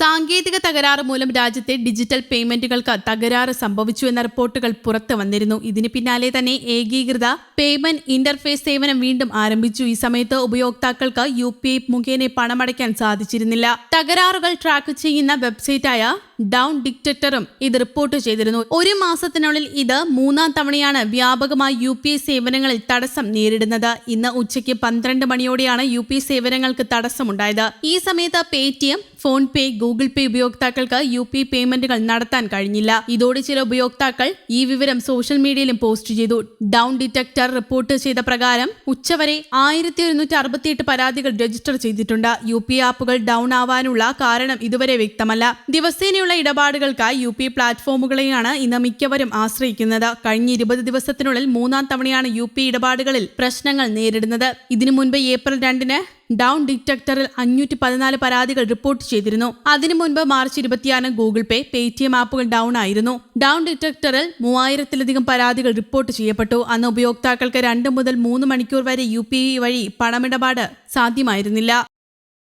സാങ്കേതിക തകരാറ് മൂലം രാജ്യത്തെ ഡിജിറ്റൽ പേയ്മെന്റുകൾക്ക് തകരാറ് സംഭവിച്ചു എന്ന റിപ്പോർട്ടുകൾ പുറത്തു വന്നിരുന്നു. ഇതിന് പിന്നാലെ തന്നെ ഏകീകൃത പേയ്മെന്റ് ഇന്റർഫേസ് സേവനം വീണ്ടും ആരംഭിച്ചു. ഈ സമയത്ത് ഉപയോക്താക്കൾക്ക് യു പി ഐ മുഖേന പണമടയ്ക്കാൻ സാധിച്ചിരുന്നില്ല. തകരാറുകൾ ട്രാക്ക് ചെയ്യുന്ന വെബ്സൈറ്റായ ഡൗൺ ഡിക്റ്ററ്ററും ഇത് റിപ്പോർട്ട് ചെയ്തിരുന്നു. ഒരു മാസത്തിനുള്ളിൽ ഇത് മൂന്നാം തവണയാണ് വ്യാപകമായി യു പി സേവനങ്ങളിൽ തടസ്സം നേരിടുന്നത്. ഇന്ന് ഉച്ചയ്ക്ക് പന്ത്രണ്ട് മണിയോടെയാണ് യു പി സേവനങ്ങൾക്ക് തടസ്സമുണ്ടായത്. ഈ സമയത്ത് Paytm phone pay Google pay ഉപയോക്താക്കൾക്ക് യു പി പേയ്മെന്റുകൾ നടത്താൻ കഴിഞ്ഞില്ല. ഇതോടെ ചില ഉപയോക്താക്കൾ ഈ വിവരം സോഷ്യൽ മീഡിയയിലും പോസ്റ്റ് ചെയ്തു. ഡൗൺ ഡിറ്റക്ടർ റിപ്പോർട്ട് ചെയ്ത പ്രകാരം ഉച്ചവരെ ആയിരത്തി ഒരുന്നൂറ്റി അറുപത്തിയെട്ട് പരാതികൾ രജിസ്റ്റർ ചെയ്തിട്ടുണ്ട്. യു പി ആപ്പുകൾ ഡൗൺ ആവാനുള്ള കാരണം ഇതുവരെ വ്യക്തമല്ല. ദിവസേനയുള്ള ഇടപാടുകൾക്കായി യു പി പ്ലാറ്റ്ഫോമുകളെയാണ് ഇന്ന് മിക്കവരും ആശ്രയിക്കുന്നത്. കഴിഞ്ഞ ഇരുപത് ദിവസത്തിനുള്ളിൽ മൂന്നാം തവണയാണ് യു പി ഇടപാടുകളിൽ പ്രശ്നങ്ങൾ നേരിടുന്നത്. ഇതിനു മുൻപ് ഏപ്രിൽ രണ്ടിന് ഡൗൺ ഡിറ്റക്ടറിൽ അഞ്ഞൂറ്റി പതിനാല് പരാതികൾ റിപ്പോർട്ട് ചെയ്തിരുന്നു. അതിനു മുൻപ് മാർച്ച് ഇരുപത്തിയാറ് ഗൂഗിൾ പേ പേടിഎം ആപ്പുകൾ ഡൗൺ ആയിരുന്നു. ഡൗൺ ഡിറ്റക്ടറിൽ മൂവായിരത്തിലധികം പരാതികൾ റിപ്പോർട്ട് ചെയ്യപ്പെട്ടു. അന്ന് ഉപയോക്താക്കൾക്ക് രണ്ട് മുതൽ മൂന്ന് മണിക്കൂർ വരെ യു വഴി പണമിടപാട് സാധ്യമായിരുന്നില്ല.